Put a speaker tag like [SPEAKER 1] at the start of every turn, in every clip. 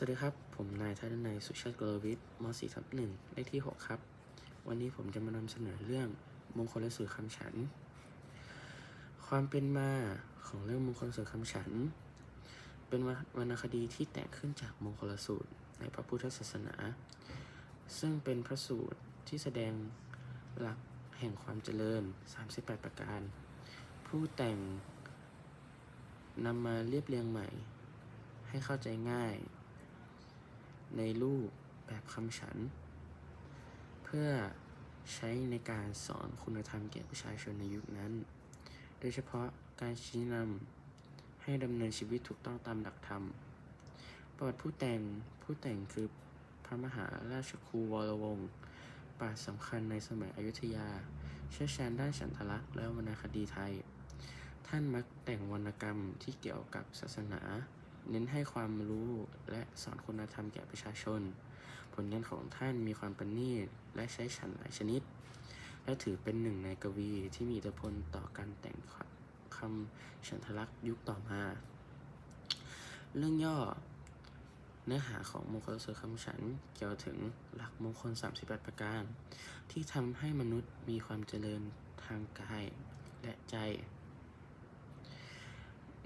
[SPEAKER 1] สวัสดีครับ ผมนายทัศนัยสุชาติกลวิทย์ม .4 ทับหนึ่งเลขที่ 6 ครับ วันนี้ผมจะมานำเสนอเรื่องมงคลและสื่อคำฉัน ความเป็นมาของเรื่องมงคลสื่อคำฉัน เป็นวรรณคดีที่แต่งขึ้นจากมงคลสูตรในพระพุทธศาสนา ซึ่งเป็นพระสูตรที่แสดงหลักแห่งความเจริญ 38 ประการ ผู้แต่งนำมาเรียบเรียงใหม่ ให้เข้าใจง่าย ในรูปแบบคำฉัน เพื่อใช้ในการสอนคุณธรรมแก่ประชาชนในยุคนั้น โดยเฉพาะการชี้นำให้ดำเนินชีวิตถูกต้องตามหลักธรรม ประวัติผู้แต่งผู้แต่งคือพระมหาราชครูวรวงศ์ปราชญ์สำคัญในสมัยอยุธยา เชี่ยวชาญด้านฉันทลักษณ์และวรรณคดีไทย ท่านมักแต่งวรรณกรรมที่เกี่ยวกับศาสนา เน้นให้ความรู้และสอนคุณธรรมแก่ประชาชน ผลงานของท่านมีความประณีตและใช้ฉันหลายชนิด และถือเป็นหนึ่งในกวีที่มีอิทธิพลต่อการแต่งคำฉันทลักษ์ยุคต่อมา เรื่องย่อเนื้อหาของมงคลสูตรคำฉันเกี่ยวถึงหลักมงคล 38 ประการ ที่ทำให้มนุษย์มีความเจริญทางกายและใจ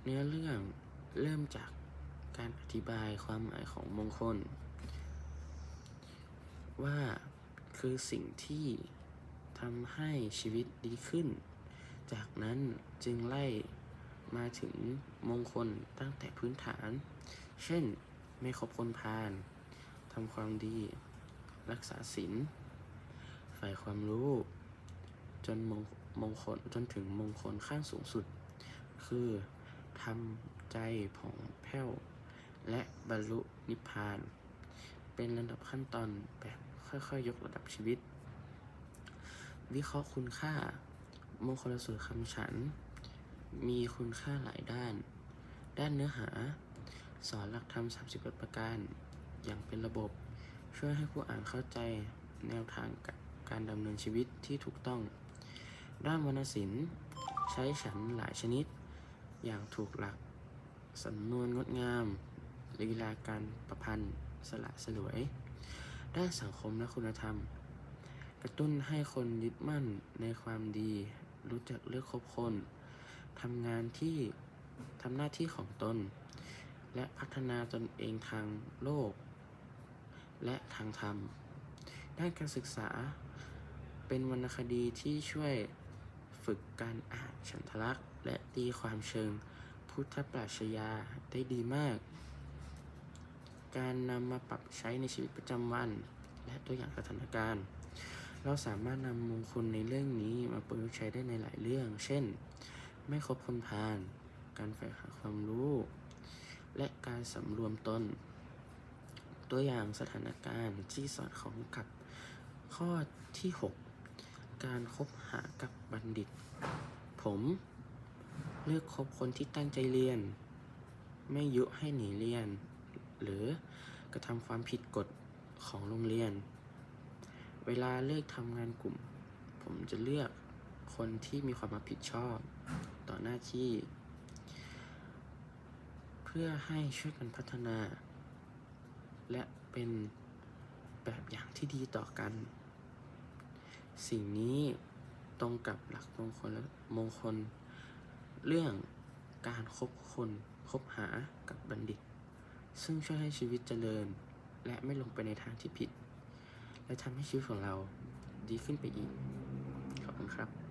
[SPEAKER 1] เนื้อเรื่องเริ่มจาก การอธิบายความหมายของมงคล ว่าคือสิ่งที่ทำให้ชีวิตดีขึ้น จากนั้นจึงไล่มาถึงมงคลตั้งแต่พื้นฐาน เช่น ไม่คบคนพาลทำความดี รักษาศีลฝ่ายความรู้ จนมงมงคลจนถึงมงคลขั้นสูงสุด คือทำใจผ่องแผ้ว และบรรลุนิพพาน เป็นระดับขั้นตอนแบบค่อยๆยกระดับชีวิต วิเคราะห์คุณค่า มงคลสูตรคำฉัน มีคุณค่าหลายด้าน ด้านเนื้อหา สอนหลักธรรม31ประการ อย่างเป็นระบบ ช่วยให้ผู้อ่านเข้าใจแนวทางการดำเนินชีวิตที่ถูกต้อง ด้านวรรณศิลป์ ใช้ฉันหลายชนิด อย่างถูกหลักสำนวนงดงาม ลีลาการประพันธ์สละสลวย ด้านสังคมและคุณธรรม กระตุ้นให้คนยึดมั่นในความดี รู้จักเลือกคบคนทำงานที่ทำหน้าที่ของตน และพัฒนาตนเองทางโลก และทางธรรม ด้านการศึกษาเป็นวรรณคดีที่ช่วยฝึกการอ่านฉันทลักษณ์ และตีความเชิงพุทธปรัชญาได้ดีมาก การนำมาปรับใช้ในชีวิตประจำวัน และตัวอย่างสถานการณ์ เราสามารถนำมงคลในเรื่องนี้มาประยุกต์ใช้ได้ในหลายเรื่อง เช่น ไม่คบคนพาลการใฝ่หาความรู้ และการสำรวมตน ตัวอย่างสถานการณ์ที่สอดคล้องกับข้อที่ 6 การคบหากับบัณฑิต ผมเลือกคบคนที่ตั้งใจเรียน ไม่ยุให้หนีเรียน กระทำความผิดกฎของโรงเรียน เวลาเลือกทำงานกลุ่ม ผมจะเลือกคนที่มีความรับผิดชอบต่อหน้าที่ เพื่อให้ช่วยกันพัฒนา และเป็นแบบอย่างที่ดีต่อกัน สิ่งนี้ตรงกับหลักมงคลและมงคล เรื่องการคบคนคบหากับบัณฑิต ซึ่งช่วยให้ชีวิตเจริญ และไม่ลงไปในทางที่ผิด และทำให้ชีวิตของเราดีขึ้นไปอีก ขอบคุณครับ